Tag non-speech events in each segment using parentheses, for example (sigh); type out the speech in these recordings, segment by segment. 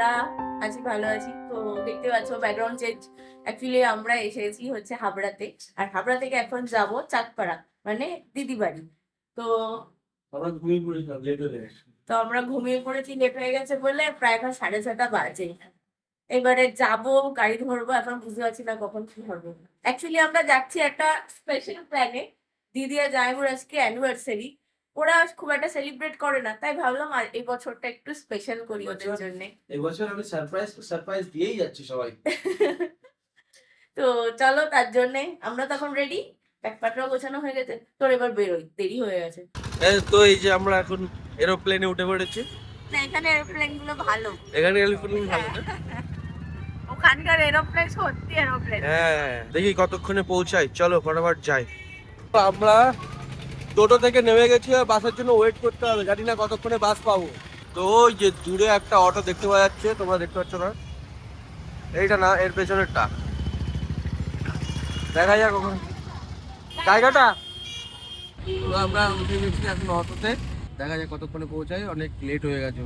আমরা আছি ভালো আছি। তো দেখতে পাচ্ছ ব্যাকগ্রাউন্ড চেঞ্জ অ্যাকচুয়ালি আমরা এসেছি হচ্ছে হাবড়াতে। আর হাবড়া থেকে এখন যাব চাঁদপাড়া মানে দিদি বাড়ি তো তো আমরা ঘুমিয়ে পড়েছি লেট হয়ে গেছে বলে প্রায় এখন সাড়ে ছটা বাজে। এবারে যাব গাড়ি ধরবো এখন বুঝতে পারছি না কখন কি হবে। অ্যাকচুয়ালি আমরা যাচ্ছি একটা স্পেশাল প্ল্যানে দিদি আর জামাইবুর আজকে অ্যানিভার্সারি ওরা খুব একটা সেলিব্রেট করে না। তাই ভাবলাম আর এই বছরটা একটু স্পেশাল করি ওদের জন্য। এবছর আমি সারপ্রাইজ সারপ্রাইজ দিয়েই যাচ্ছি সবাই। (laughs) তো চলো তার জন্যে আমরা তখন রেডি ব্যাকপ্যাকটাও গোছানো হয়ে গেছে। তোর এবার বেরোই দেরি হয়ে গেছে। তো এই যে আমরা এখন এরোপ্লেনে উঠে পড়েছি। না এখানে এরোপ্লেনগুলো ভালো। এখানে এরোপ্লেন ভালো না? (laughs) ওখানকার এরোপ্লেন সত্যি এরোপ্লেন হ্যাঁ দেখি কতক্ষণে পৌঁছাই চলো ফটাফট যাই। তো আমরা টোটো থেকে নেমে গেছি, আর বাসের জন্য ওয়েট করতে হবে। জানি না কতক্ষণে বাস পাবো। তো ওই যে দূরে একটা অটো দেখতে পাওয়া যাচ্ছে, তোমরা দেখতে পাচ্ছ না? এইটা না, এর পেছনের পেছনেরটা। দেখা যাক কখন জায়গাটা? আমরা উঠে গেছি এখন অটোতে। দেখা যাক কতক্ষণে পৌঁছাই অনেক লেট হয়ে গেছে।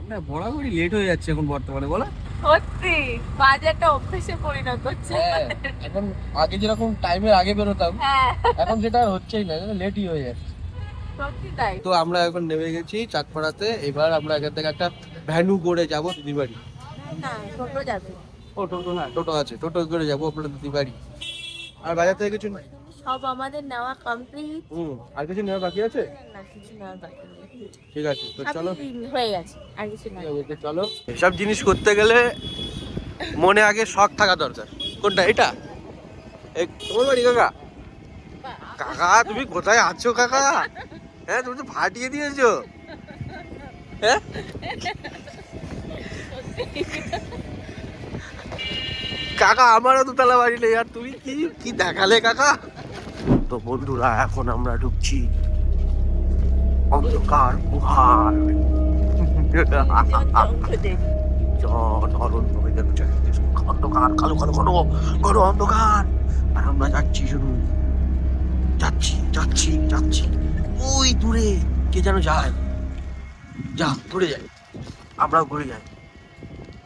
আমরা বরাবরই লেট হয়ে যাচ্ছে এখন বর্তমানে, বলো? সত্যি বাজারটা অভ্যেসে পরিণত হচ্ছে হ্যাঁ এখন আগে যেরকম টাইমের আগে বেরোতাম হ্যাঁ। এখন যেটা আর হচ্ছেই না লেটই হয়ে যাচ্ছে। তাই। তো আমরা এখন নেমে গেছি চাঁদপাড়াতে এবার আমরা এখান থেকে একটা ভ্যানু করে যাব দিদি বাড়ি টোটো যাবে। ও টোটো হ্যাঁ টোটো আছে টোটো করে যাব আপনার দিদি বাড়ি আর বাজার থেকে কিছু নেই? সব আমাদের নেওয়া কমপ্লিট হুম আর কিছু নেওয়া বাকি আছে? না কিছু নেওয়ার বাকি ঠিক আছে তো চলো। হয়ে গেছে আর কিছু না চলো। এসব জিনিস করতে গেলে মনে আগে শখ থাকা দরকার। কোনটা এটা? তোমার বাড়ি কাকা? কাকা তুমি কোথায় আছো কাকা? হ্যাঁ তুমি তো ফাটিয়ে দিয়েছ। হ্যাঁ? কাকা আমারও দুতলা বাড়ি নেই আর তুমি কি কি দেখালে কাকা? তো বন্ধুরা এখন আমরা ঢুকছি অন্ধকার গুহার অরণ্য হয়ে গেল অন্ধকার কালো কালো ঘন ঘন অন্ধকার। আর আমরা যাচ্ছি শুধু যাচ্ছি যাচ্ছি যাচ্ছি। ওই দূরে কে যেন যায়। যা ঘুরে যায়। আমরাও ঘুরে যাই।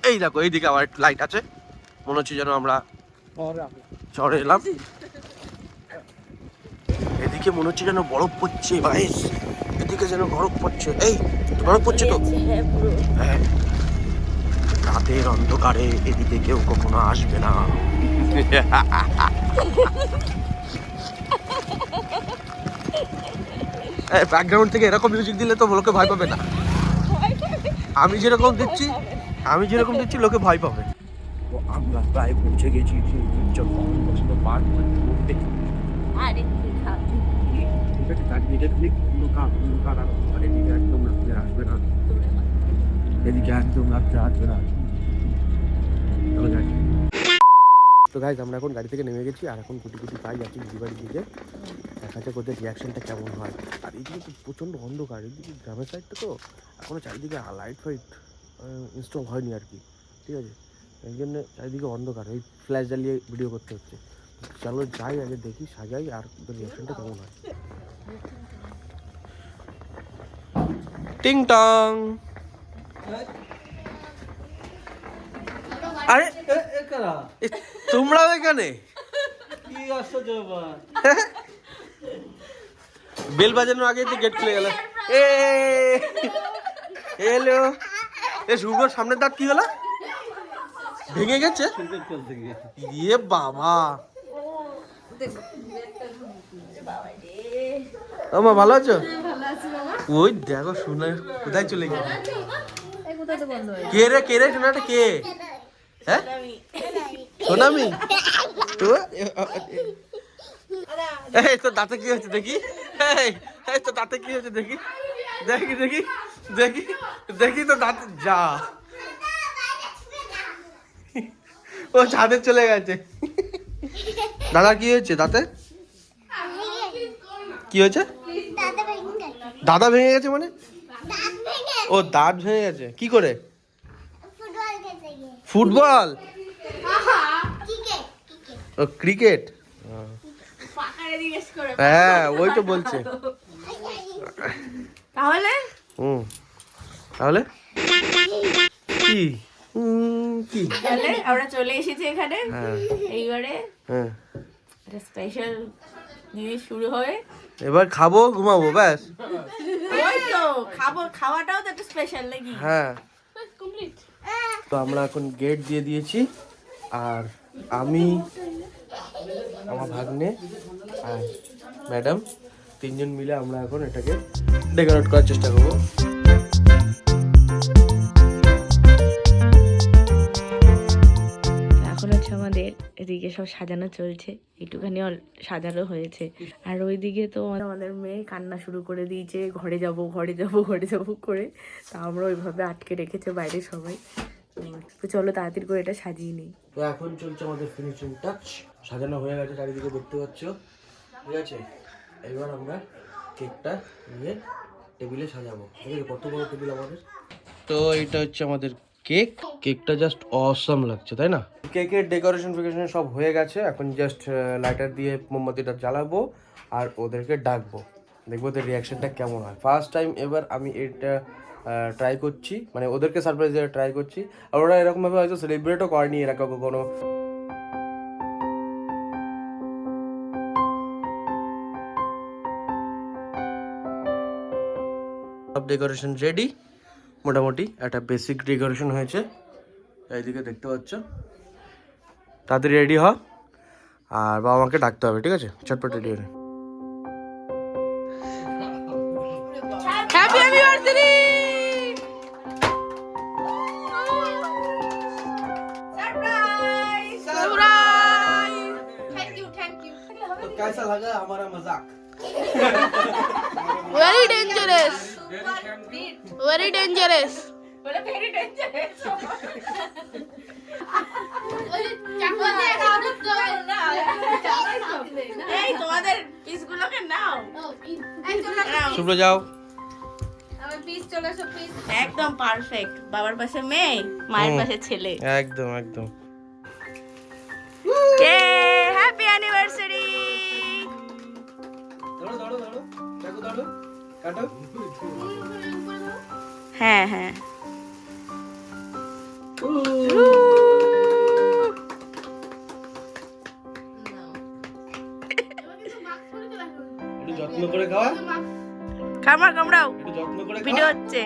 এই দেখো এইদিকে আবার লাইট আছে। মনে হচ্ছে যেন আমরা শহরে এলাম। এদিকে মনে হচ্ছে যেন বরফ পড়ছে ভাই এদিকে যেন বরফ পড়ছে। এই বরফ পড়ছে তো? হ্যাঁ পুরো। হ্যাঁ। রাতের অন্ধকারে এদিকে কেউ কখনো আসবে না। ব্যাকগ্রাউন্ড থেকে এরকম মিউজিক দিলে তো লোকে ভয় পাবে না। আমি যেরকম দিচ্ছি আমি যেরকম দিচ্ছি লোকে ভয় পাবে। তো আমরা প্রায় পৌঁছে গেছি পার্ক তো গাইজ আমরা এখন গাড়ি থেকে নেমে গেছি, আর এখন কুটি কুটি পাই যাচ্ছি দিদি বাড়ির দিকে। দেখা যাক ওদের রিয়াকশনটা কেমন হয়। আর এইদিকে প্রচণ্ড অন্ধকার এইদিকে গ্রামের সাইডটা তো এখনও চারিদিকে লাইট ফাইট ইনস্টল হয়নি আর কি। ঠিক আছে? এই জন্য চারিদিকে অন্ধকার ওই ফ্ল্যাশ জ্বালিয়ে ভিডিও করতে হচ্ছে। চলো যাই আগে দেখি সাজাই আর রিয়াকশনটা কেমন হয়। টিং টং। আরে এ, তোমরাও এখানে? বেল বাজানোর আগে তো গেট খুলে গেল। এ এলো। এ শুভ্রর সামনের দাঁত কি হলো? ভেঙে গেছে? ইয়ে বাবা। আমা ভালো আছো? ওই দেখো শোনা কোথায় চলে গেল? কে রে কে রে শোনাটা কে? হ্যাঁ? সোনামি। তো এই তো দাঁতে কি হচ্ছে দেখি? এই তো দাঁতে কি হচ্ছে দেখি? দেখি দেখি দেখি দেখি তো দাঁত। যা। ও ছাদে চলে গেছে। দাদা কি হয়েছে দাঁতে? কি হয়েছে? দাদা ভেঙে গেছে মানে? ও দাঁত ভেঙে গেছে। কি করে? ফুটবল। ও ক্রিকেট? হ্যাঁ ওই তো বলছে। তাহলে? হুম। তাহলে? কি? কি তাহলে আমরা চলে এসেছি এখানে। হ্যাঁ। এইবারে হ্যাঁ। একটা স্পেশাল জিনিস শুরু হবে এবার খাব ঘুমাবো ব্যাস। ওই তো খাব খাওয়াটাও তো একটা স্পেশাল নাকি? হ্যাঁ। তো আমরা এখন গেট দিয়ে দিয়েছি আর আমি আমার ভাগ্নে আর ম্যাডাম তিনজন মিলে আমরা এখন এটাকে ডেকোরেট করার চেষ্টা করব। এদিকে সব সাজানো চলছে। একটুখানি অল- সাজানো হয়েছে। আর ওইদিকে তো আমাদের মেয়ে কান্না শুরু করে দিয়েছে ঘরে যাব ঘরে যাব ঘরে যাব করে। তা আমরা ওইভাবে আটকে রেখেছে বাইরে সবাই। তো চলো তাড়াতাড়ি করে এটা সাজিয়ে নিই। তো এখন চলছে আমাদের ফিনিশিং টাচ সাজানো হয়ে গেছে চারিদিকে দেখতে পাচ্ছ? ঠিক আছে? এবার আমরা কেকটা নিয়ে টেবিলে সাজাবো। ঠিক আছে? কত বড় টেবিল আমাদের? তো এটা হচ্ছে আমাদের কেক? কেকটা জাস্ট অসম লাগছে, তাই না? কেকের ডেকোরেশন, ফেকোরেশন সব হয়ে গেছে। এখন জাস্ট লাইটার দিয়ে মোমবাতিটা জ্বালাবো আর ওদেরকে ডাকবো। দেখব ওদের রিয়াকশনটা কেমন হয়। ফার্স্ট টাইম এবার আমি এটা ট্রাই করছি। মানে ওদেরকে সারপ্রাইজ দেওয়ার ট্রাই করছি। আর ওরা এরকমভাবে হয়তো সেলিব্রেটও করেনি এরা কখনো। সব ডেকোরেশন রেডি মোটামুটি একটা বেসিক ডেকোরেশন হয়েছে এইদিকে দেখতে পাচ্ছ তাদের রেডি হ আর বাবা মাকে ডাকতে হবে ঠিক আছে চটপট রেডি হয়ে নে। হ্যাপি অ্যানিভার্সারি तो कैसा लगा हमारा मजाक Very dangerous. Very dangerous. শুভ্র যাও। একদম পারফেক্ট বাবার পাশে মেয়ে মায়ের পাশে ছেলে। একদম একদম। কে? হ্যাপি অ্যানিভার্সারি ধরো ধরো ধরো ধরো কাটো। হ্যাঁ হ্যাঁ। একটু যত্ন করে খাওয়া। কামড়াও কামড়াও। যত্ন করে ভিডিও হচ্ছে।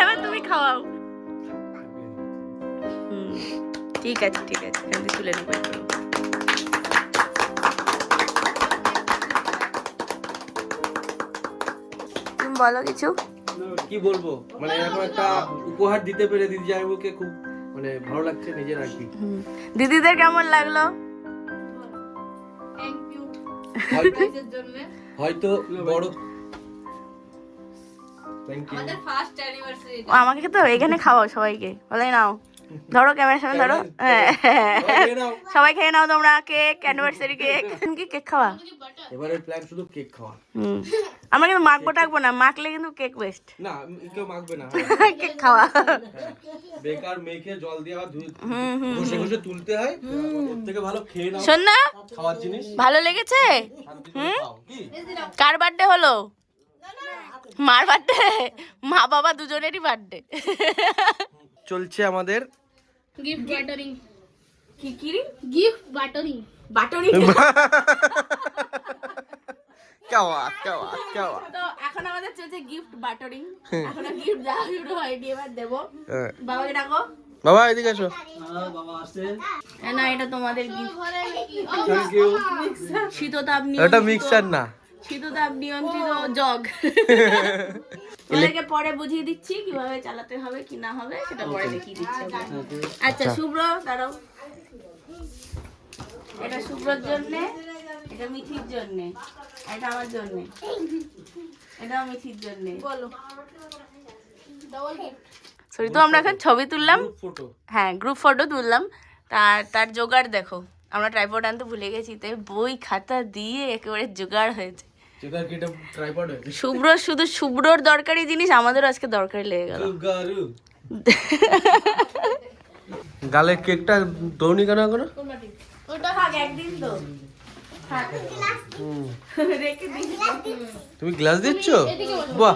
এবার তুমি খাওয়াও। ঠিক আছে ঠিক আছে। তুলে নেব বলো কিছু? কি বলব? মানে এরকম একটা উপহার দিতে পেরে দিদি জামাইবুকে খুব মানে ভালো লাগছে নিজের আর কি। দিদিদের কেমন লাগল? হয়তো হয়তো বড় আমাকে তো এখানে খাওয়াও সবাইকে। বলে নাও। ধরো ক্যামেরার সামনে ধরো। হ্যাঁ। সবাই খেয়ে নাও। তোমরা কেক অ্যানিভার্সারি কেক কি কেক খাওয়া? এবারে প্ল্যান শুধু কেক খাওয়া। আমরা কিন্তু মাখবো টাকবো না মাখলে কিন্তু কেক ওয়েস্ট না কেউ মাখবে না। (laughs) কেক খাওয়া। বেকার মেখে জল দিয়ে আবার হুম ঘষে ঘষে তুলতে হয়। ওর থেকে ভালো খেয়ে নাও। শোন না। খাওয়ার জিনিস। ভালো লেগেছে? কার বার্থডে হলো? মার বার্থডে মা বাবা দুজনেরই বার্থডে চলছে আমাদের Gift battering. কি কি Gift battering. বাটরি কেওয়া কেওয়া কেওয়া তো এখন আমাদের চলছে গিফট বাটরিং এখনও গিফট দেওয়া শুরু হয়নি এবার দেবো। বাবাকে ডাকো। বাবা এদিকে এসো। এ না এটা তোমাদের গিফট থ্যাংক ইউ শীততাপ এটা মিক্সার না। শীততাপ নিয়ন্ত্রিত জগ (laughs) তোমাদেরকে পরে বুঝিয়ে দিচ্ছি কীভাবে চালাতে হবে কি না হবে সেটা পরে দেখিয়ে দিচ্ছি আচ্ছা শুভ্র দাঁড়াও। এটা শুভ্রর জন্য এটা মিঠির জন্য এটা আমার জন্য। এটাও মিঠির জন্য। বলো। সরি তো আমরা এখন ছবি তুললাম। হ্যাঁ গ্রুপ ফটো তুললাম। তার তার জোগাড় দেখো। আমরা ট্রাইপড আনতে ভুলে গেছি তাই বই খাতা দিয়ে একেবারে জোগাড় হয়েছে। যেটা কি এটা ট্রাইপড হয়েছে শুভ্র শুধু শুভ্রর দরকারি জিনিস আমাদেরও আজকে দরকারি লেগে গেল। গালে কেকটা দৌনি কেন এখনও? ওটা থাক একদিন তো। থাক। হুম। রেখে দিই তুমি গ্লাস দিচ্ছ? বাহ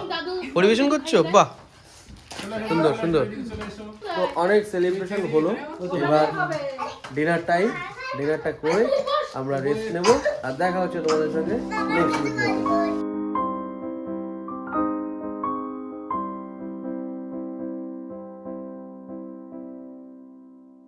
পরিবেশন করছ? বাহ। সুন্দর সুন্দর। তো অনেক সেলিব্রেশন হলো। এবার ডিনার টাইম ডিনারটা করে আমরা রেস্ট নেব আর দেখা হচ্ছে তোমাদের সঙ্গে নেক্সট ভিডিও